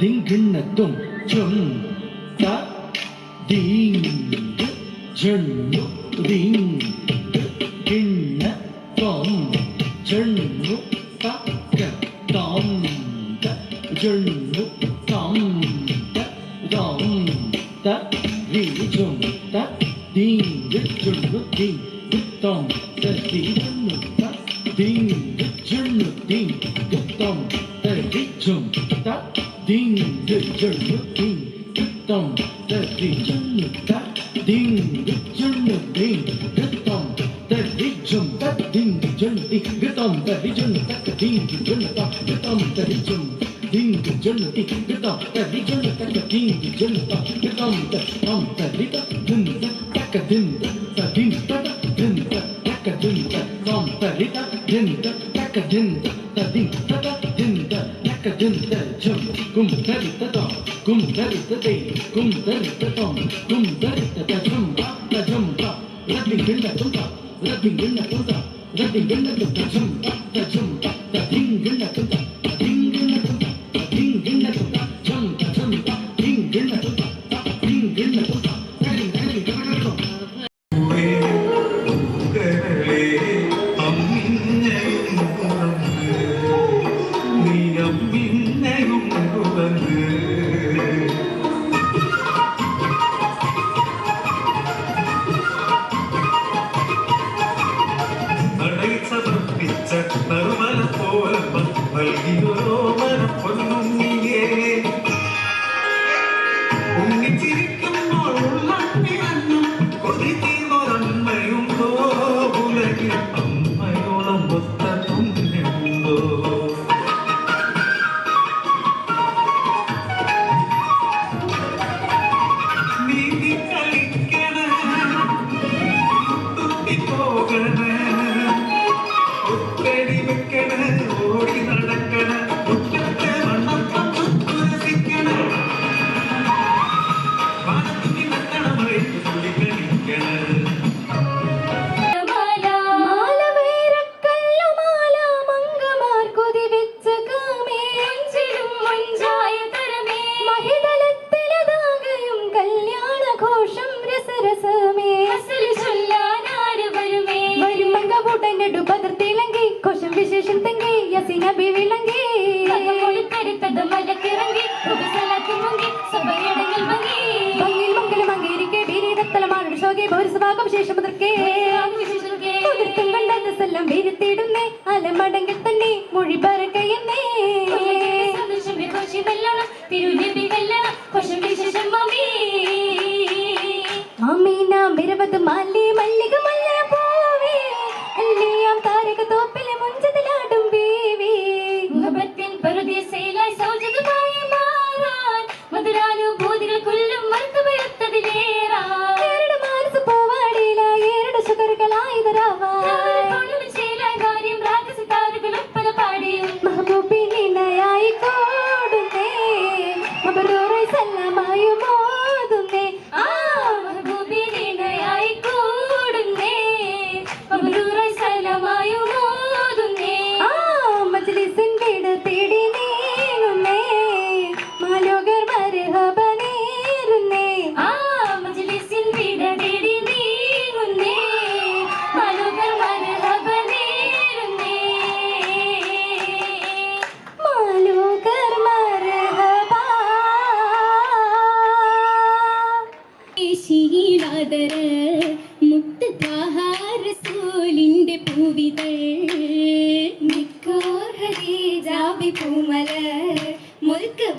திங்கின்ன தும் சும் த தீங் ஜன் தீங் கிண்ண தொம் ஜன் தக்க தாம் Jahnu king, dong, thirty one, that ding, jum, ding, dong, thirty jum, that ding, jum, ding, ding, thirty jum, that ding, jum, ding, ding, thirty jum, that ding, jum, ding, ding, thirty jum, that ding, jum, that dong, thirty ding, dindik jaladik yata tabi jalata ta dindik jalata yatam ta tam ta dita dun ta taka dun ta din ta ta dun ta taka dun ta tam ta dita dun ta taka dun ta din ta ta dun ta taka dun ta jum kum ta ta ta kum ta ta ta kum ta ta ta kum ta ta ta jum ta ta jum ta rabin din ta ta rabin din ta ta rabin din ta ta jum ta ta jum ta ta din ta ta സമർപ്പിച്ച നറുമല പോലപ്പ നൽകിയൊരോ മരപ്പൊന്നുണ്ണിയേ ഉണ്ണിച്ചിരിക്കുമ്പോൾ ഉള്ളണ്ണിയന്നും കൊതിക്കുന്നൊരമ്മയുണ്ടോ ഉലകിൽ അമ്മയോളം ഒത്ത പുണ്യമുണ്ടോ നീന്തി കളിക്കണ തുട്ടിപ്പോകണ ഒറ്റടി ഭൗരസഭാഗം ശേഷം യസിനബി വിളങ്ങി കണ്ടതെല്ലാം വീരത്തിടുന്നേ അലമടങ്കിൽ തന്നെ മൊഴി പറക്കയെന്നേ അമീന മിരവത് മാലി മല്ല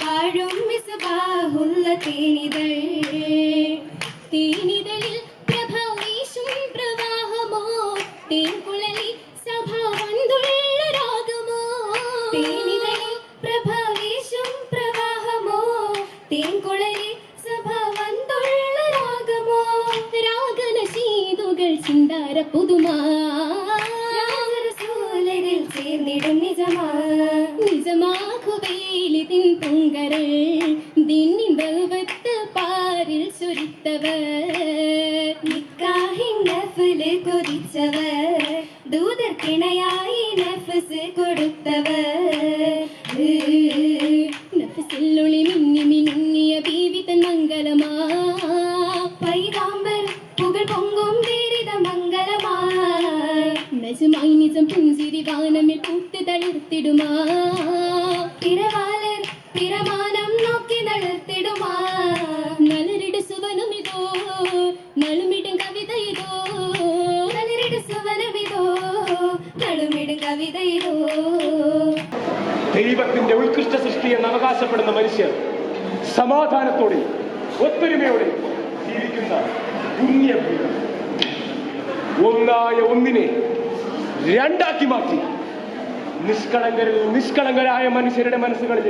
വാഴും മിസബാഹുള്ള തേനിതൾ. തേനിതളിൽ പ്രഭ വീശും പ്രവാഹമോ? തേൻകുളലി സഭ വന്തുള്ള രാഗമോ? തേനിതളിൽ പ്രഭ വീശും പ്രവാഹമോ? തേൻകുളലി സഭ വന്തുള്ള രാഗമോ? രാഗനശീതുകൾ ചിന്താര പുതുമാ നിജമാകുവേലിതിൻ പൊങ്ക കരൾ ദിന്നിൻ ദൗവത്ത് പാരിൽ ചൊരിത്തവർ. നിക്കാഹിൻ നഫൽ കൊതിച്ചവർ ദൂതർക്കിണയായി നഫസ് കൊടുത്തവർ. നഫസിലുള്ളി മിന്നി മിന്നിയ ബീവി തൻ മംഗലമാ. പൈതാമ്പർ പുകൾ പൊങ്കും ധീരിത മംഗലമായി നജമായി നിജം പുഞ്ചിരി വാനമിൽ പൂത്ത് തളിർത്തിടുമാ. ദൈവത്തിന്റെ ഉത്കൃഷ്ട സൃഷ്ടി എന്ന് അവകാശപ്പെടുന്ന മനുഷ്യർ സമാധാനത്തോടെ ഒത്തൊരുമയോടെ ജീവിക്കുന്ന പുണ്യഭൂമി ഒന്നായ ഒന്നിനെ രണ്ടാക്കി മാറ്റി. നിഷ്കളങ്കരിൽ നിഷ്കളങ്കരായ മനുഷ്യരുടെ മനസ്സുകളിൽ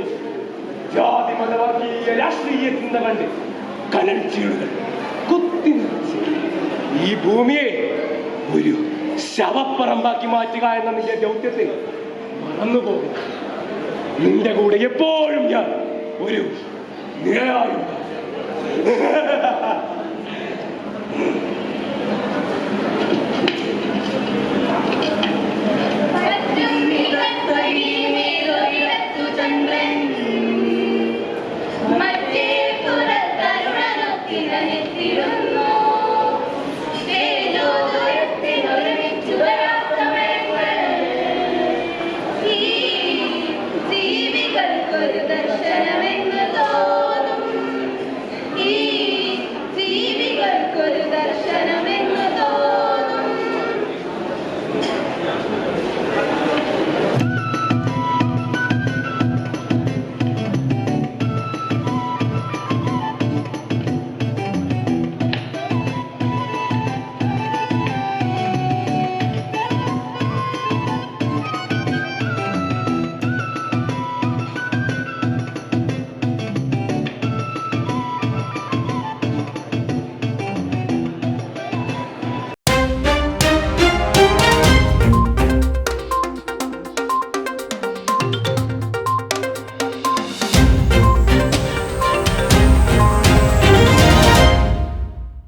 ജാതി മതവർഗീയ രാഷ്ട്രീയ ചിന്ത കണ്ട് കനൽ കുത്തി ഈ ഭൂമിയെ ഒരു ശവപ്പറമ്പാക്കി മാറ്റുക എന്ന നിന്റെ ദൗത്യത്തിൽ മറന്നുപോകും നിന്റെ കൂടെ എപ്പോഴും ഞാൻ ഒരു നിഴലായുണ്ട്